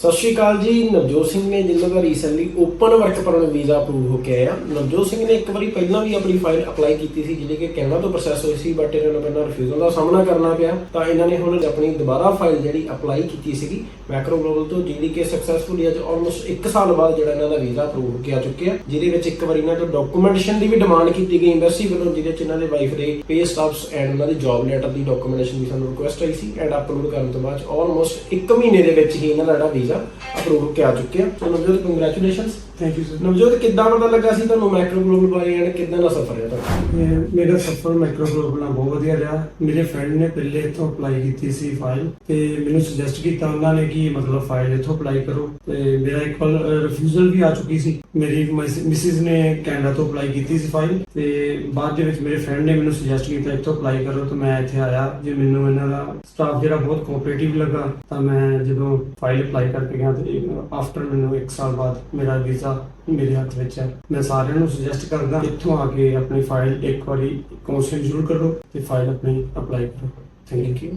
ਸਤਿ ਸ਼੍ਰੀ ਅਕਾਲ ਜੀ, ਨਵਜੋਤ ਸਿੰਘ ਨੇ ਜਿਨ੍ਹਾਂ ਦਾ recently open work permit visa approve ਹੋ ਕੇ ਆਇਆ। ਨਵਜੋਤ ਸਿੰਘ ਨੇ ਇੱਕ ਵਾਰੀ ਪਹਿਲਾਂ ਵੀ ਆਪਣੀ ਫਾਈਲ ਅਪਲਾਈ ਕੀਤੀ ਸੀ ਜਿਹੜੀ ਕਿ ਕੈਨੇਡਾ ਤੋਂ ਪ੍ਰੋਸੈਸ ਹੋਈ ਸੀ ਬਟ ਇਹਨਾਂ ਨੂੰ ਪਹਿਲਾਂ ਰਿਫਿਊਜ਼ਲ ਦਾ ਸਾਹਮਣਾ ਕਰਨਾ ਪਿਆ। ਤਾਂ ਇਹਨਾਂ ਨੇ ਹੁਣ ਆਪਣੀ ਦੁਬਾਰਾ ਫਾਈਲ ਜਿਹੜੀ ਅਪਲਾਈ ਕੀਤੀ ਸੀਗੀ ਮੈਕਰੋ ਗਲੋਬਲ ਤੋਂ ਜਿਹੜੀ ਕਿ ਸਕਸੈਸਫੁਲੀ ਅੱਜ ਆਲਮੋਸਟ 1 ਸਾਲ ਬਾਅਦ ਜਿਹੜਾ ਇਹਨਾਂ ਦਾ ਵੀਜ਼ਾ ਅਪਰੂਵ ਹੋ ਕੇ ਆ ਚੁੱਕਿਆ। ਜਿਹਦੇ ਵਿੱਚ ਇੱਕ ਵਾਰੀ ਇਹਨਾਂ ਤੋਂ ਡਾਕੂਮੈਂਟੇਸ਼ਨ ਦੀ ਵੀ ਡਿਮਾਂਡ ਕੀਤੀ ਗਈ ਐਮਬੈਸੀ ਵੱਲੋਂ, ਜਿਹਦੇ ਵਿੱਚ ਇਹਨਾਂ ਦੇ ਵਾਈਫ ਦੇ ਪੇ ਸਟਾਫਸ ਐਂਡ ਉਹਨਾਂ ਦੀ ਜੌਬ ਲੈਟਰ ਦੀ ਡਾਕੂਮੈਂਟੇਸ਼ਨ ਦੀ ਸਾਨੂੰ ਰਿਕੁਐਸਟ ਆਈ ਸੀ ਐਂਡ ਅਪਲੋਡ ਕਰਨ ਤੋਂ ਬਾਅਦ ਆਲਮੋਸਟ 1 ਮਹੀਨੇ ਦੇ ਵਿੱਚ ਹੀ ਇਹਨਾਂ ਦਾ ਜਿਹੜਾ ਵੀਜ਼ਾ ਅਪਰੂਵ ਹੋ ਕੇ ਆ ਚੁੱਕਿਆ so Navjot congratulations thank you sir Navjot, ਕਿੱਦਾਂ ਪਤਾ ਲੱਗਾ ਸੀ ਤੁਹਾਨੂੰ ਮੈਕਰੋ ਬਾਰੇ ਐਂਡ ਕਿੱਦਾਂ ਦਾ ਸਫ਼ਰ ਹੈ ਤੁਹਾਡਾ? ਮੇਰਾ ਸਫਰ ਮਾਈਕਰੋ ਨਾਲ ਬਹੁਤ ਵਧੀਆ ਰਿਹਾ। ਮੇਰੇ ਫਰੈਂਡ ਨੇ ਪਹਿਲੇ ਇੱਥੋਂ ਅਪਲਾਈ ਕੀਤੀ ਸੀ ਫਾਈਲ ਤੇ ਮੈਨੂੰ ਸੁਜੈਸਟ ਕੀਤਾ ਉਹਨਾਂ ਨੇ ਕਿ ਮਤਲਬ ਫਾਈਲ ਇੱਥੋਂ ਅਪਲਾਈ ਕਰੋ। ਤੇ ਮੇਰਾ ਇੱਕ ਵਾਰ ਰਿਫਿਊਜ਼ਲ ਵੀ ਆ ਚੁੱਕੀ ਸੀ। ਮੇਰੀ ਮਿਸਿਸ ਨੇ ਕੈਨੇਡਾ ਤੋਂ ਅਪਲਾਈ ਕੀਤੀ ਸੀ ਫਾਈਲ ਤੇ ਬਾਅਦ ਦੇ ਵਿੱਚ ਮੇਰੇ ਫਰੈਂਡ ਨੇ ਮੈਨੂੰ ਸੁਜੈਸਟ ਕੀਤਾ ਇੱਥੋਂ ਅਪਲਾਈ ਕਰੋ ਤਾਂ ਮੈਂ ਇੱਥੇ ਆਇਆ। ਜੇ ਮੈਨੂੰ ਇਹਨਾਂ ਦਾ ਸਟਾਫ ਜਿਹੜਾ ਬਹੁਤ ਕੋਆਪਰੇਟਿਵ ਲੱਗਾ ਤਾਂ ਮੈਂ ਜਦੋਂ ਫਾਈਲ ਅਪਲਾਈ ਕਰਕੇ ਗਿਆ ਤੇ ਆਫਟਰ ਮੈਨੂੰ 1 ਸਾਲ ਬਾਅਦ ਮੇਰਾ ਵੀਜ਼ਾ ਮੇਰੇ ਹੱਥ ਵਿੱਚ ਹੈ ਮੈਂ ਸਾਰਿਆਂ ਨੂੰ ਸੁਜੈਸਟ ਕਰਦਾ, ਇੱਥੋਂ ਆ ਕੇ ਆਪਣੀ ਫਾਈਲ ਇੱਕ ਵਾਰੀ ਕਾਉਂਸਲਿੰਗ ਜ਼ਰੂਰ ਕਰੋ ਤੇ ਫਾਈਲ ਆਪਣੀ ਅਪਲਾਈ ਕਰੋ। Thank you